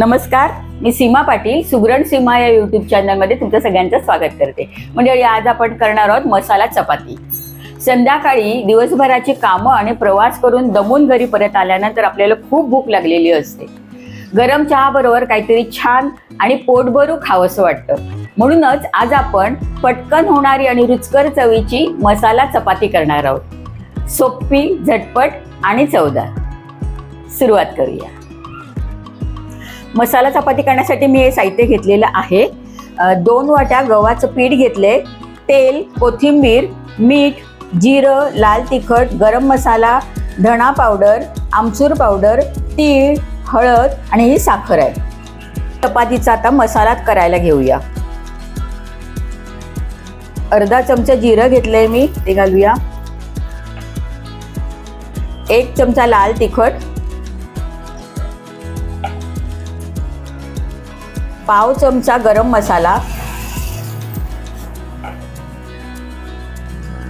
नमस्कार मी सीमा पाटील सुगरण सीमा या युट्यूब चॅनलमध्ये तुमचं सगळ्यांचं स्वागत करते. म्हणजे आज आपण करणार आहोत मसाला चपाती. संध्याकाळी दिवसभराची कामं आणि प्रवास करून दमून घरी परत आल्यानंतर आपल्याला खूप भूक लागलेली असते. गरम चहाबरोबर काहीतरी छान आणि पोटभरू खावंसं वाटतं. म्हणूनच आज आपण पटकन होणारी आणि रुचकर चवीची मसाला चपाती करणार आहोत. सोपी झटपट आणि चवदार. सुरुवात करूया. मसाला चपाती करण्यासाठी मी हे साहित्य घेतलेलं आहे. दोन वाट्या गव्हाचं पीठ घेतले तेल कोथिंबीर मीठ जिरं लाल तिखट गरम मसाला धणा पावडर आमचूर पावडर तीळ हळद आणि ही साखर आहे. चपातीचा आता मसालाच करायला घेऊया. अर्धा चमचा जिरं घेतलंय मी ते घालूया. एक चमचा लाल तिखट पाव चमचा गरम मसाला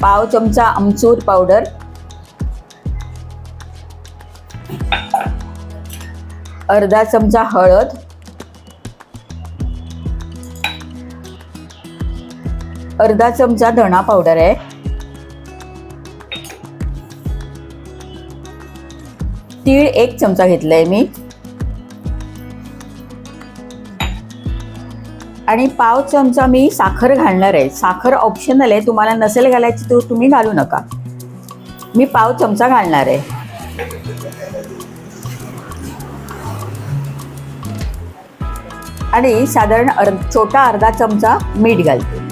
पाव चमचा आमचूर पावडर अर्धा चमचा हळद अर्धा चमचा धणा पावडर आहे. तीळ एक चमचा घेतलाय मी. आणि पाव चमचा मी साखर घालणार आहे. साखर ऑप्शनल आहे. तुम्हाला नसेल घालायची तर तुम्ही घालू नका. मी पाव चमचा घालणार आहे. आणि साधारण अर छोटा अर्धा चमचा मीठ घालते.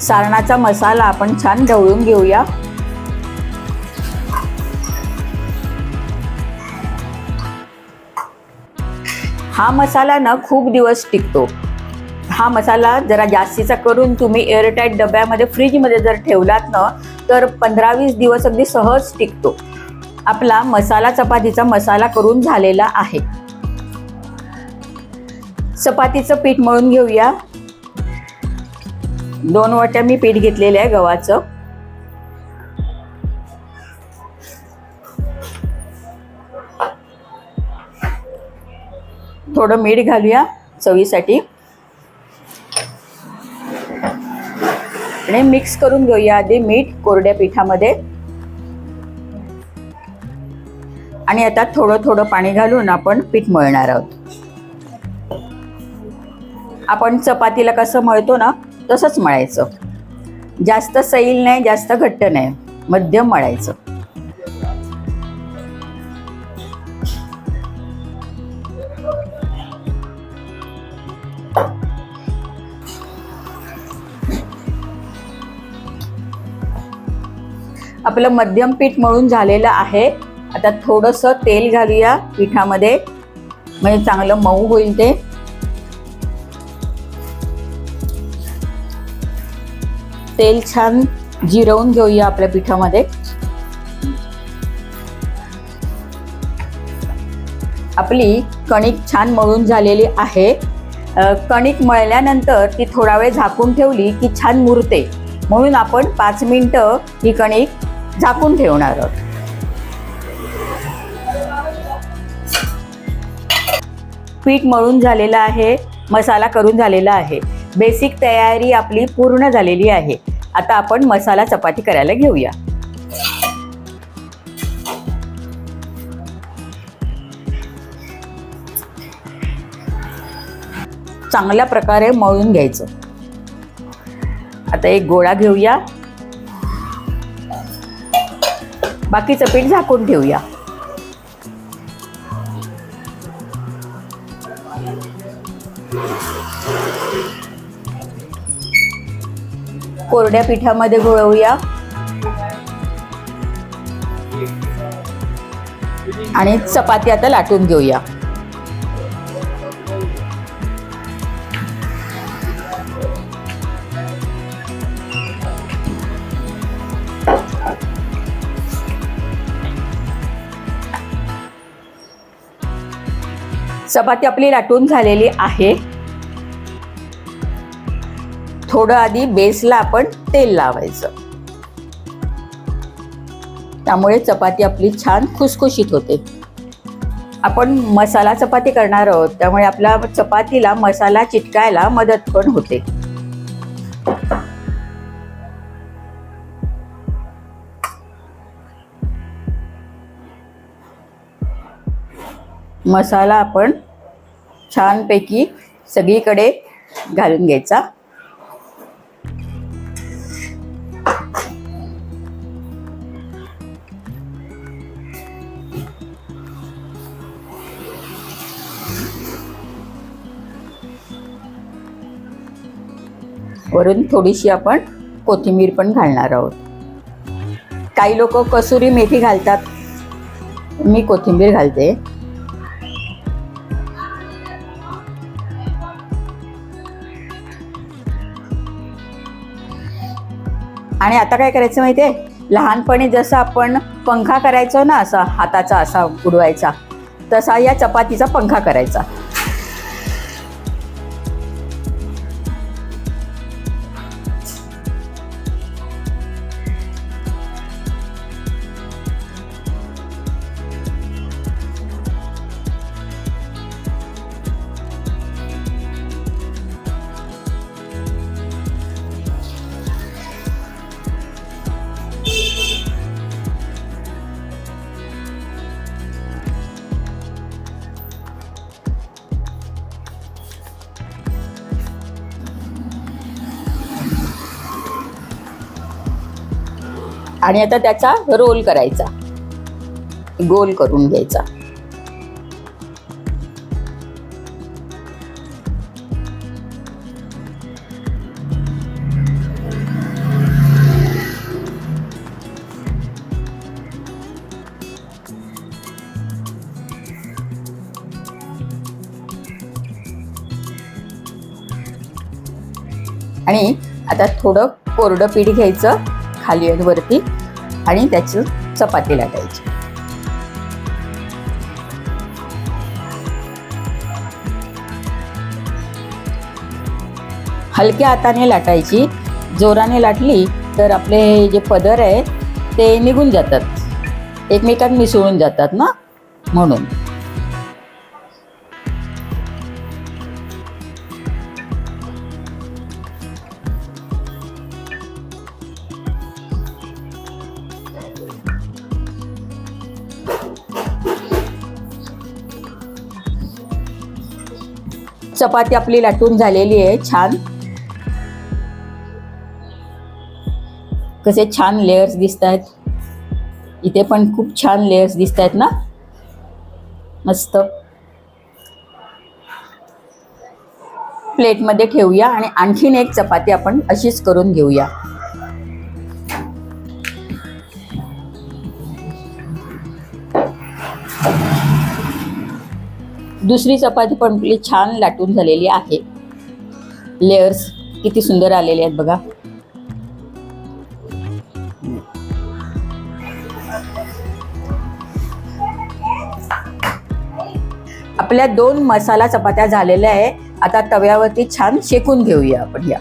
सारणाचा मसाला आपण छान ढवळून घेऊया. हा मसाला ना खूप दिवस टिकतो. हा मसाला जरा जास्तीचा करून तुम्ही एअरटाईट डब्यामध्ये फ्रीजमध्ये जर ठेवलात ना तर पंधरा वीस दिवस अगदी सहज टिकतो. आपला मसाला चपातीचा मसाला करून झालेला आहे. चपातीचं पीठ मळून घेऊया. दोन वाट्या मी पीठ घेतलेलं आहे गव्हाचं. थोडं मीठ घालूया चवीसाठी. आणि मिक्स करून घेऊया आधी मीठ कोरड्या पिठामध्ये. आणि आता थोडं थोडं पाणी घालून आपण पीठ मळणार आहोत. आपण चपातीला कसं मळतो ना तसंच मळायचं. जास्त सैल नाही जास्त घट्ट नाही. मध्यम मळायचं. आपलं मध्यम पीठ मळून झालेलं आहे. आता थोडंसं तेल घालूया पिठामध्ये. म्हणजे चांगलं मऊ होईल ते. तेल छान जिरवून घेऊया आपल्या पिठामध्ये. आपली कणिक छान मळून झालेली आहे. कणिक मळल्यानंतर ती थोडा वेळ झाकून ठेवली की छान मुरते. म्हणून आपण पाच मिनटं ही कणिक झाकून ठेवणार आहोत. पीठ मळून झालेलं आहे मसाला करून झालेला आहे. बेसिक तयारी आपली पूर्ण झालेली आहे. आता आपण मसाला चपाती करायला घेऊया. चांगल्या प्रकारे मळून घ्यायचं. आता एक गोळा घेऊया. बाकीचं पीठ झाकून ठेवूया. कोरड्या पिठामध्ये घोळवूया. आणि चपाती आता लाटून घेऊया. चपाती आपली लाटून झालेली आहे. थोडं आधी बेसला आपण तेल लावायचं. त्यामुळे चपाती आपली छान खुसखुशीत होते. आपण मसाला चपाती करणार आहोत त्यामुळे आपल्या चपातीला मसाला चिटकायला मदत पण होते. मसाला आपण छानपैकी सगळीकडे घालून घ्यायचा. वरून थोडीशी आपण कोथिंबीर पण घालणार आहोत. काही लोक कसुरी मेथी घालतात. मी कोथिंबीर घालते. आणि आता काय करायचं माहितीये? लहानपणी जसं आपण पंखा करायचो ना असा हाताचा असा उडवायचा तसा या चपातीचा पंखा करायचा. आणि आता त्याचा रोल करायचा. गोल करून घ्यायचा. आणि आता थोडं कोरडं पीठ घ्यायचं. खाली आणि वरती आणि त्याची चपाती लाटायची. हलक्या हाताने लाटायची. जोराने लाटली तर आपले हे जे पदर आहे ते निघून जातात. एकमेकात मिसळून जातात ना? म्हणून. चपाती आपली लाटून झालेली आहे छान. कसे छान लेयर्स दिसत आहेत इथे पण खूप छान लेयर्स दिसत आहेत ना. मस्त. प्लेटमध्ये ठेवूया आणि आणखीन एक चपाती आपण अशीच करून घेऊया. दुसरी चपाती पण आपली छान लाटून झालेली आहे. लेयर्स किती सुंदर आलेले आहेत बघा. आपल्या दोन मसाला चपात्या झालेल्या आहे. आता तव्यावरती छान शेकून घेऊया आपण या.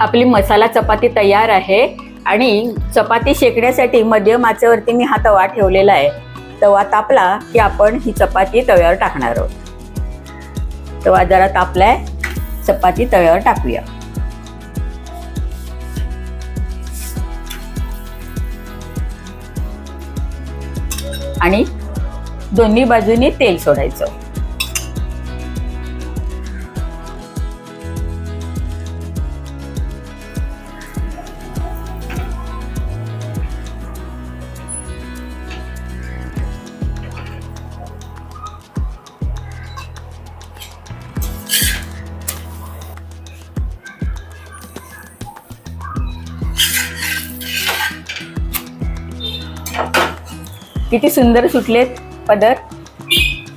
आपली मसाला चपाती तयार आहे. आणि चपाती शेकण्यासाठी मध्यम आचेवरती मी हा तवा ठेवलेला आहे. तवा तापला की आपण ही चपाती तव्यावर टाकणार आहोत. तवा जरा तापलाय चपाती तव्यावर टाकूया. आणि दोन्ही बाजूनी तेल सोडायचं. किती सुंदर सुटलेत पदर.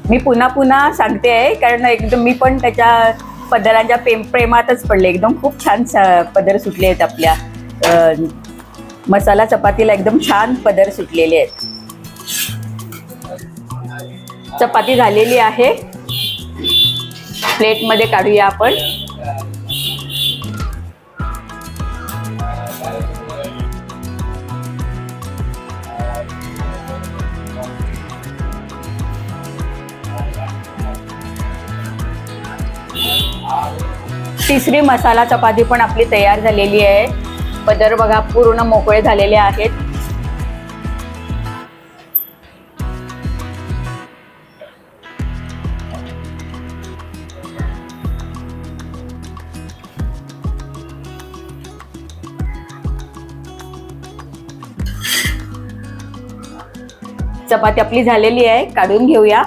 मी पुन्हा पुन्हा सांगते आहे कारण एकदम मी पण त्याच्या पदरांच्या प्रेम प्रेमातच पडले. एकदम खूप छान पदर सुटले आहेत आपल्या. मसाला चपातीला एकदम छान पदर सुटलेले आहेत. चपाती झालेली आहे. प्लेटमध्ये काढूया आपण. तिसरी मसाला चपाती पण आपली तयार झालेली आहे. पदर बघा पूर्ण मोकळे झालेले आहेत. चपाती आपली झालेली आहे काढून घेऊया.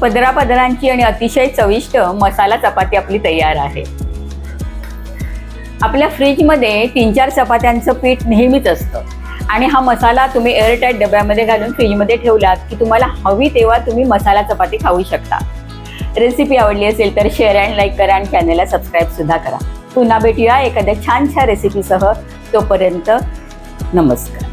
पदरा पदरांची आणि अतिशय चविष्ट मसाला चपाती आपली तयार आहे. आपल्या फ्रीजमध्ये तीन चार चपात्यांचं पीठ नेहमीच असतं. आणि हा मसाला तुम्ही एअरटाईट डब्यामध्ये घालून फ्रीजमध्ये ठेवलात की तुम्हाला हवी तेव्हा तुम्ही मसाला चपाती खाऊ शकता. रेसिपी आवडली असेल तर शेअर अँड लाईक करा आणि चॅनलला सबस्क्राईबसुद्धा करा. पुन्हा भेटूया एखाद्या छानशा रेसिपीसह तोपर्यंत नमस्कार.